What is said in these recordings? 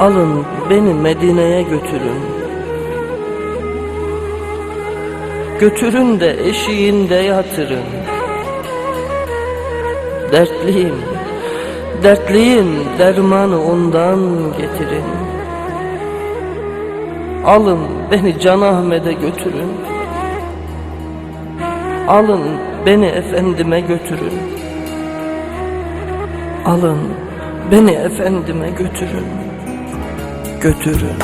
Alın beni Medine'ye götürün. Götürün de eşiğinde yatırın. Dertliyim, dertliyim dermanı ondan getirin. Alın beni Can Ahmet'e götürün. Alın beni efendime götürün. Alın beni efendime götürün. Götürün.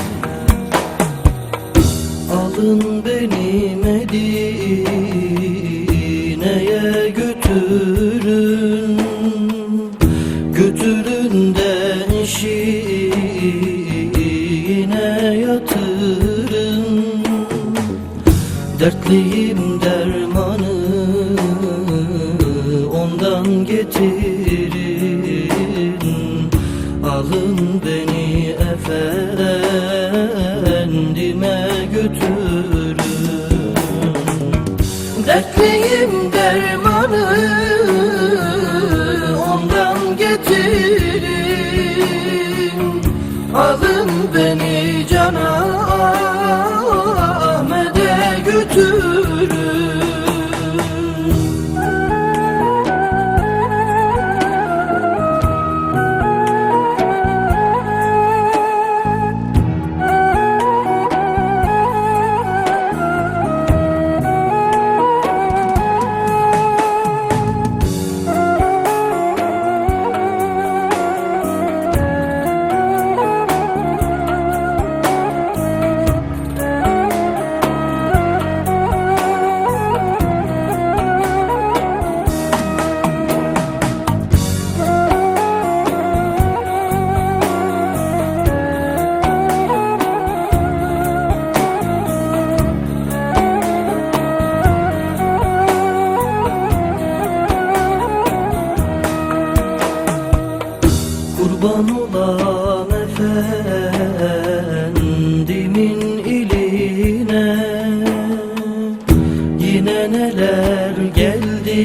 Alın beni Medine'ye götürün. Götürün de eşiğine yatırın. Dertliyim dermanı ondan getirin efendime götürün Dertliyim dermanı efendimin iline. Yine neler geldi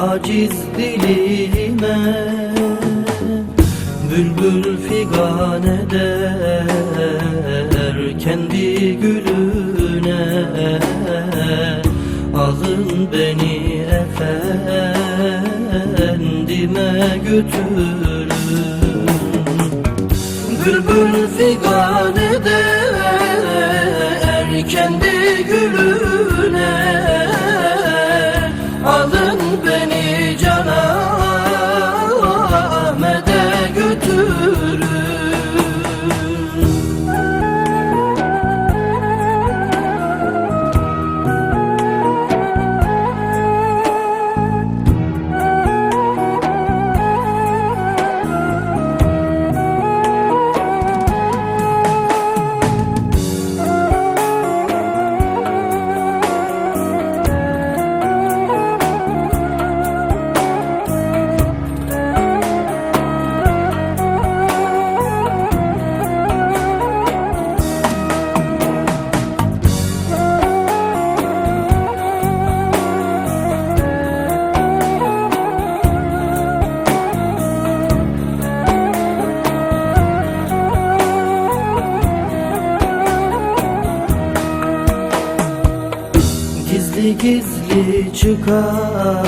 aciz dilime. Bülbül figan eder kendi gülüne. Alın beni efendime götürün Bülbül figan eder kendi gülüne Gizli gizli çıkar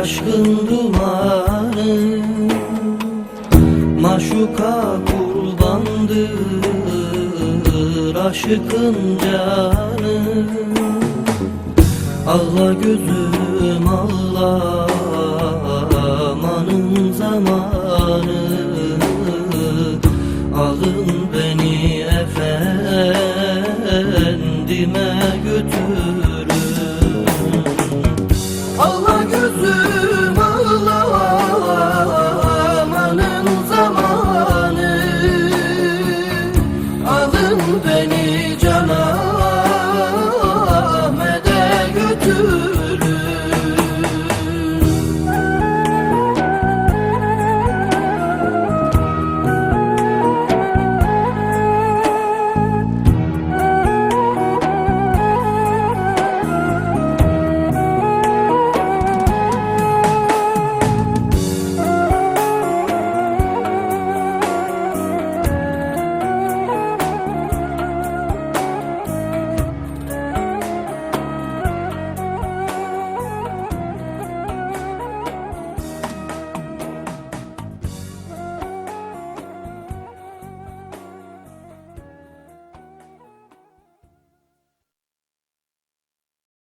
aşkın dumanı. Maşuka kurbandır aşıkın canı. Allah gözüm Allah amanın zamanı